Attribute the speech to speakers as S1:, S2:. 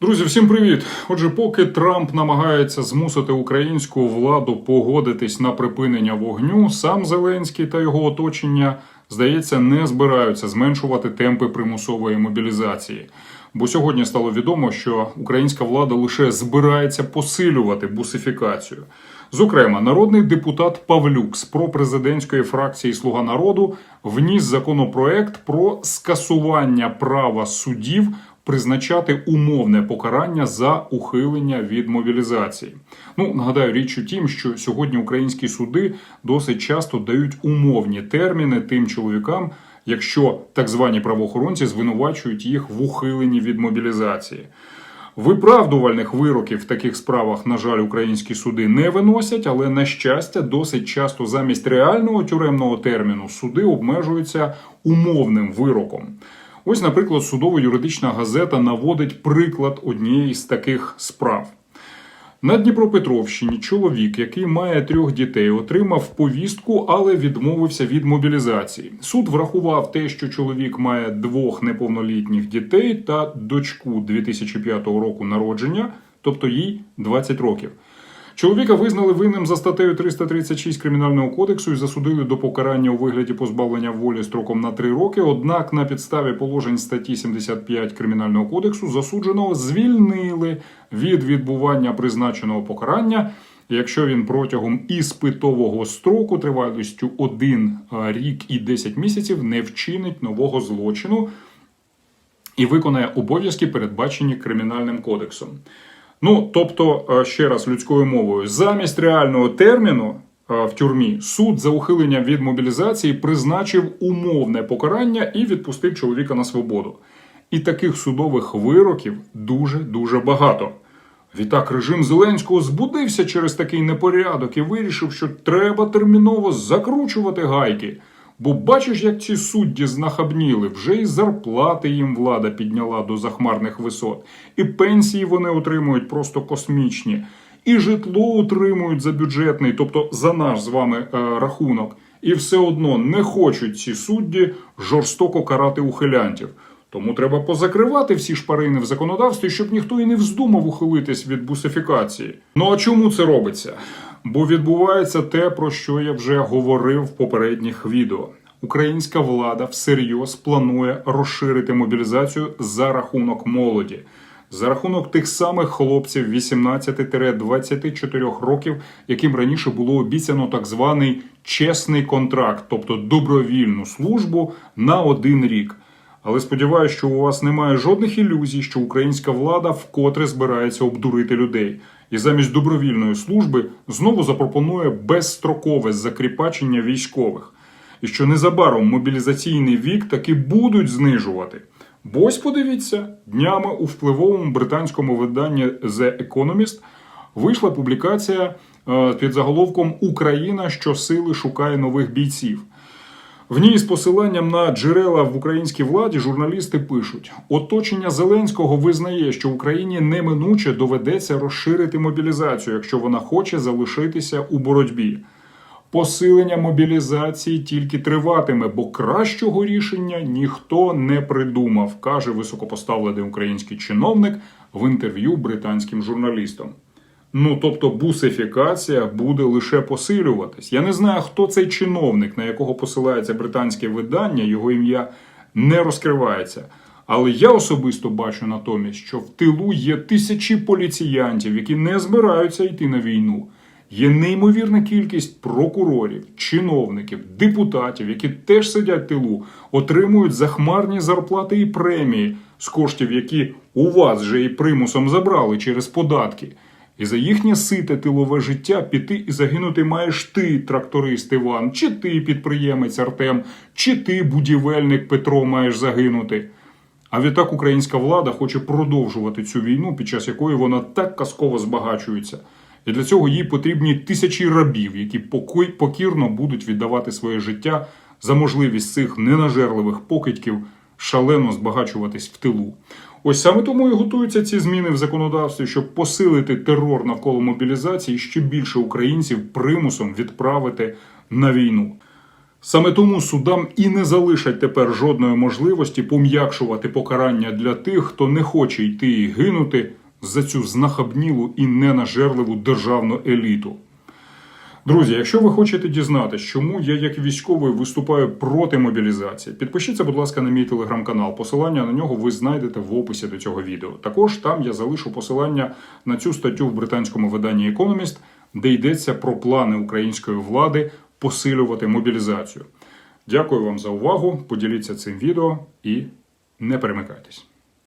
S1: Друзі, всім привіт! Отже, поки Трамп намагається змусити українську владу погодитись на припинення вогню, сам Зеленський та його оточення, здається, не збираються зменшувати темпи примусової мобілізації. Бо сьогодні стало відомо, що українська влада лише збирається посилювати бусифікацію. Зокрема, народний депутат Павлюк з пропрезидентської фракції Слуга народу вніс законопроект про скасування права суддів призначати умовне покарання за ухилення від мобілізації. Ну нагадаю, річ у тім, що сьогодні українські суди досить часто дають умовні терміни тим чоловікам, якщо так звані правоохоронці звинувачують їх в ухиленні від мобілізації. Виправдувальних вироків в таких справах, на жаль, українські суди не виносять, але на щастя, досить часто замість реального тюремного терміну суди обмежуються умовним вироком. Ось, наприклад, судово-юридична газета наводить приклад однієї з таких справ. На Дніпропетровщині чоловік, який має трьох дітей, отримав повістку, але відмовився від мобілізації. Суд врахував те, що чоловік має двох неповнолітніх дітей та дочку 2005 року народження, тобто їй 20 років. Чоловіка визнали винним за статтею 336 кримінального кодексу і засудили до покарання у вигляді позбавлення волі строком на 3 роки. Однак на підставі положень статті 75 кримінального кодексу засудженого звільнили від відбування призначеного покарання. Якщо він протягом іспитового строку тривалістю 1 рік і 10 місяців не вчинить нового злочину і виконає обов'язки, передбачені кримінальним кодексом. Ну, тобто, е, ще раз людською мовою, замість реального терміну е, в тюрмі суд за ухилення від мобілізації призначив умовне покарання і відпустив чоловіка на свободу. І таких судових вироків дуже дуже багато. Відтак режим Зеленського збудився через такий непорядок і вирішив, що треба терміново закручувати гайки. Бо бачиш, як ці судді знахабніли, вже і зарплати їм влада підняла до захмарних висот, і пенсії вони отримують просто космічні, і житло отримують за бюджетний, тобто за наш з вами е, рахунок. І все одно не хочуть ці судді жорстоко карати ухилянтів. Тому треба позакривати всі шпарини в законодавстві, щоб ніхто і не вздумав ухилитись від бусифікації. Ну а чому це робиться? Бо відбувається те, про що я вже говорив в попередніх відео. Українська влада всерйоз планує розширити мобілізацію за рахунок молоді, за рахунок тих самих хлопців 18-24 років, яким раніше було обіцяно так званий чесний контракт, тобто добровільну службу на один рік. Але сподіваюся, що у вас немає жодних ілюзій, що українська влада вкотре збирається обдурити людей і замість добровільної служби знову запропонує безстрокове закріпачення військових, і що незабаром мобілізаційний вік таки будуть знижувати. Бо ось подивіться, днями у впливовому британському виданні The Economist вийшла публікація е, під заголовком Україна щосили шукає нових бійців. В ній з посиланням на джерела в українській владі журналісти пишуть: оточення Зеленського визнає, що Україні неминуче доведеться розширити мобілізацію, якщо вона хоче залишитися у боротьбі. Посилення мобілізації тільки триватиме, бо кращого рішення ніхто не придумав, каже високопоставлений український чиновник в інтерв'ю британським журналістам. Ну, тобто бусифікація буде лише посилюватись. Я не знаю, хто цей чиновник, на якого посилається британське видання, його ім'я не розкривається. Але я особисто бачу натомість, що в тилу є тисячі поліціянтів, які не збираються йти на війну. Є неймовірна кількість прокурорів, чиновників, депутатів, які теж сидять в тилу, отримують захмарні зарплати і премії з коштів, які у вас вже і примусом забрали через податки. І за їхнє сите тилове життя піти і загинути маєш ти, тракторист Іван, чи ти підприємець Артем, чи ти будівельник Петро маєш загинути. А відтак українська влада хоче продовжувати цю війну, під час якої вона так казково збагачується. І для цього їй потрібні тисячі рабів, які покірно будуть віддавати своє життя за можливість цих ненажерливих покидьків шалено збагачуватись в тилу. Ось саме тому і готуються ці зміни в законодавстві, щоб посилити терор навколо мобілізації і ще більше українців примусом відправити на війну. Саме тому судам і не залишать тепер жодної можливості пом'якшувати покарання для тих, хто не хоче йти і гинути за цю знахабнілу і ненажерливу державну еліту. Друзі, якщо ви хочете дізнатися, чому я як військовий виступаю проти мобілізації, підпишіться, будь ласка, на мій телеграм-канал. Посилання на нього ви знайдете в описі до цього відео. Також там я залишу посилання на цю статтю в британському виданні Economist, де йдеться про плани української влади посилювати мобілізацію. Дякую вам за увагу. Поділіться цим відео і не перемикайтесь.